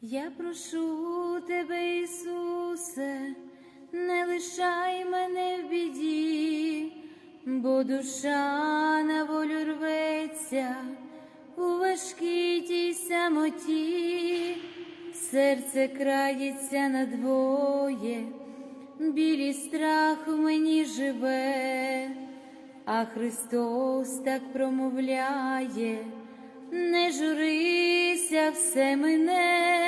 Я прошу тебе, Ісусе, не лишай мене в біді, бо душа на волю рветься у важкій тій самоті, серце крається надвоє, білі страх в мені живе, а Христос так промовляє. Не журися, все мене,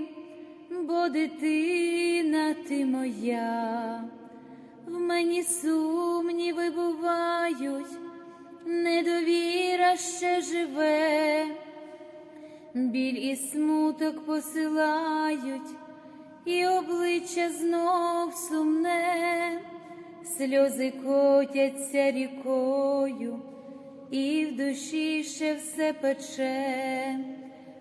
бо дитина ти моя, в мені сумніви бувають, недовіра ще живе, біль і смуток посилають, і обличчя знов сумне, сльози котяться рікою і в душі ще все пече,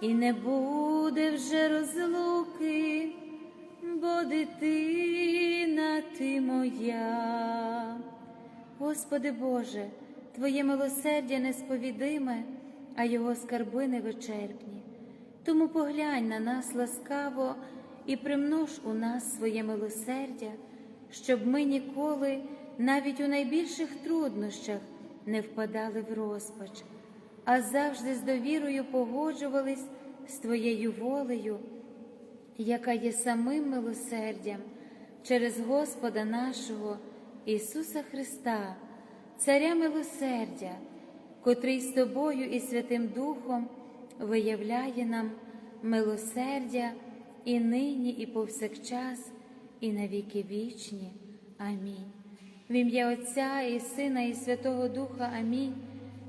і не буде вже розлуки, бо дитина ти моя. Господи Боже, Твоє милосердя несповідиме, а Його скарби невичерпні. Тому поглянь на нас ласкаво і примнож у нас своє милосердя щоб ми ніколи, навіть у найбільших труднощах, не впадали в розпач, а завжди з довірою погоджувались з Твоєю волею, яка є самим милосердям через Господа нашого Ісуса Христа, Царя милосердя, котрий з Тобою і Святим Духом виявляє нам милосердя і нині, і повсякчас і на віки вічні. Амінь. В ім'я Отця і Сина, і Святого Духа Амінь.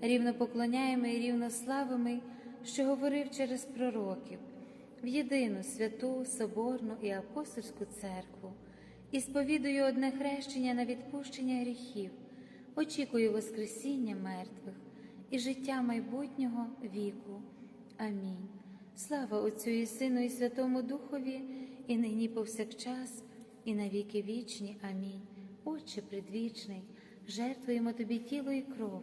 рівно поклоняємо і рівно славимо, що говорив через пророків, в єдину святу, Соборну і апостольську церкву. і сповідую одне хрещення на відпущення гріхів, очікую Воскресіння мертвих і життя майбутнього віку. Амінь. Слава Отцю і Сину, і Святому Духові, і нині повсякчас, і на віки вічні. Амінь. Отче предвічний, жертвуємо Тобі тіло і кров,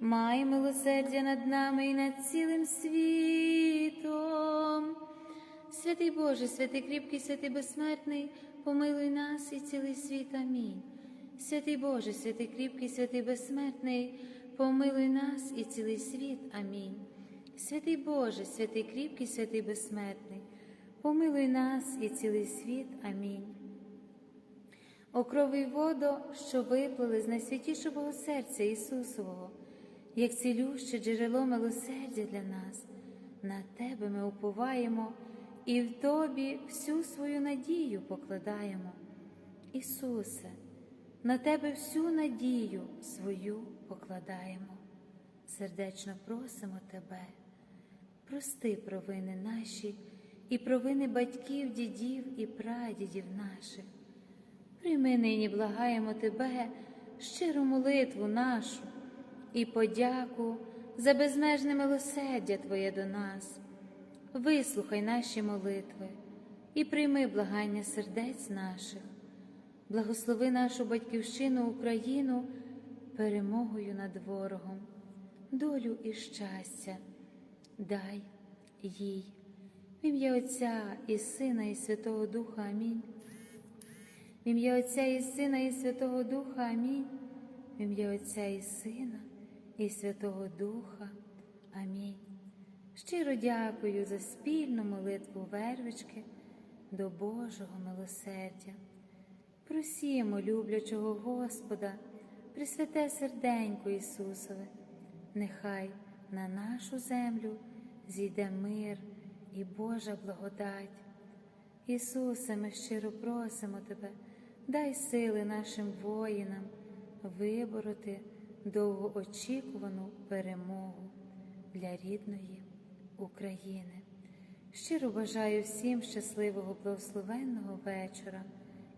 май милосердя над нами і над цілим світом. Святий Боже, святий кріпкий, святий безсмертний, помилуй нас і цілий світ. Амінь. Святий Боже, святий кріпкий, святий безсмертний, помилуй нас і цілий світ. Амінь. Святий Боже, святий кріпкий, святий безсмертний, помилуй нас і цілий світ. Амінь. О крови водо, що виплили з найсвятішого серця Ісусового, як цілюще джерело милосердя для нас, на Тебе ми уповаємо і в Тобі всю свою надію покладаємо. Ісусе, на Тебе всю надію свою покладаємо, сердечно просимо Тебе, прости провини наші і провини батьків, дідів і прадідів наших. Прийми нині, благаємо Тебе, щиру молитву нашу і подяку за безмежне милосердя Твоє до нас. Вислухай наші молитви і прийми благання сердець наших благослови нашу батьківщину Україну перемогою над ворогом, долю і щастя, дай їй, в ім'я Отця і Сина, і Святого Духа Амінь. В ім'я Отця і Сина, і Святого Духа Амінь. В ім'я Отця і Сина, і Святого Духа. Амінь. Щиро дякую за спільну молитву вервички до Божого милосердя. Просімо люблячого Господа, Пресвяте серденько Ісусове, нехай на нашу землю зійде мир і Божа благодать. Ісусе, ми щиро просимо Тебе, дай сили нашим воїнам вибороти довгоочікувану перемогу для рідної України. Щиро бажаю всім щасливого благословенного вечора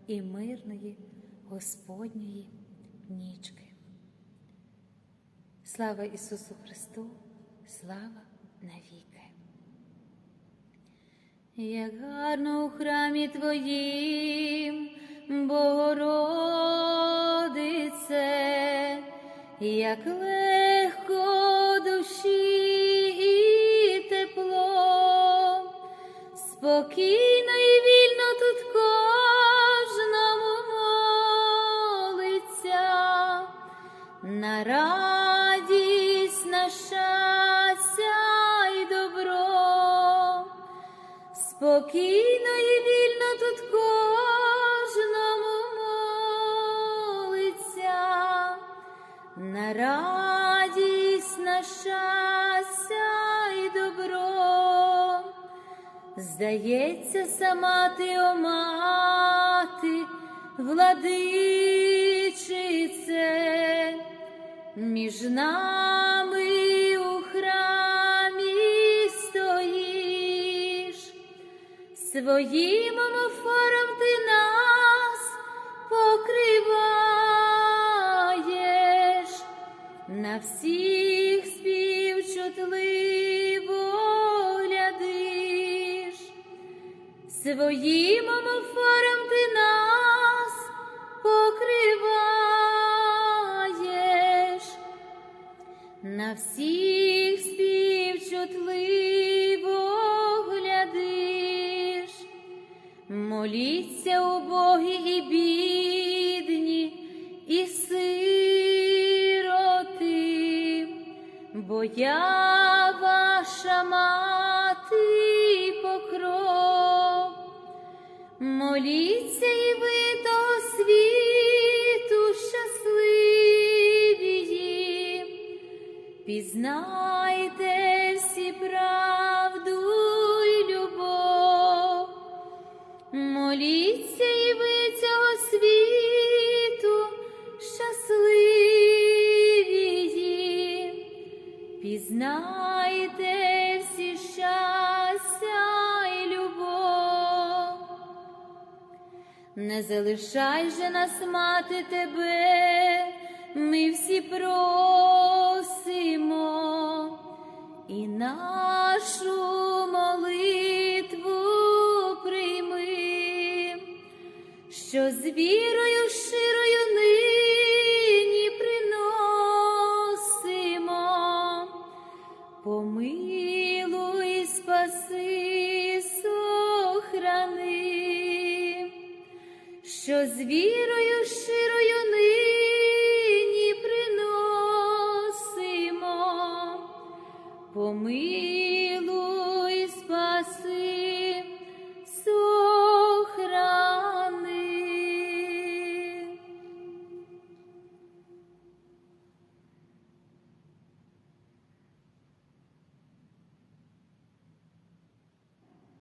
і мирної Господньої нічки. Слава Ісусу Христу, слава навіки. Як гарно у храмі Твоїм, Богородице, як легко душі і тепло, спокійно і вільно тут кожному молиться, на радість, на щастя й добро, спокійно і вільно тут кожному Здається, сама ти, о мати, владичице, між нами у храмі стоїш, своїм омофором ти нас покриваєш, на всіх співчутливо своїм омофором ти нас покриваєш, на всіх співчутливо глядиш, моліться убогі і бідні, і сироти, бо я ваша мати покров. Моліться і ви того світу щасливі, пізнайте всі правду і любов. Моліться і ви цього світу щасливі, пізнайте всі щастя Не залишай же нас, мати, тебе, ми всі просимо і нашу молитву прийми, що з вірою щирою нині приносимо. Помилуй, спаси, що з вірою широю нині приносимо помилуй.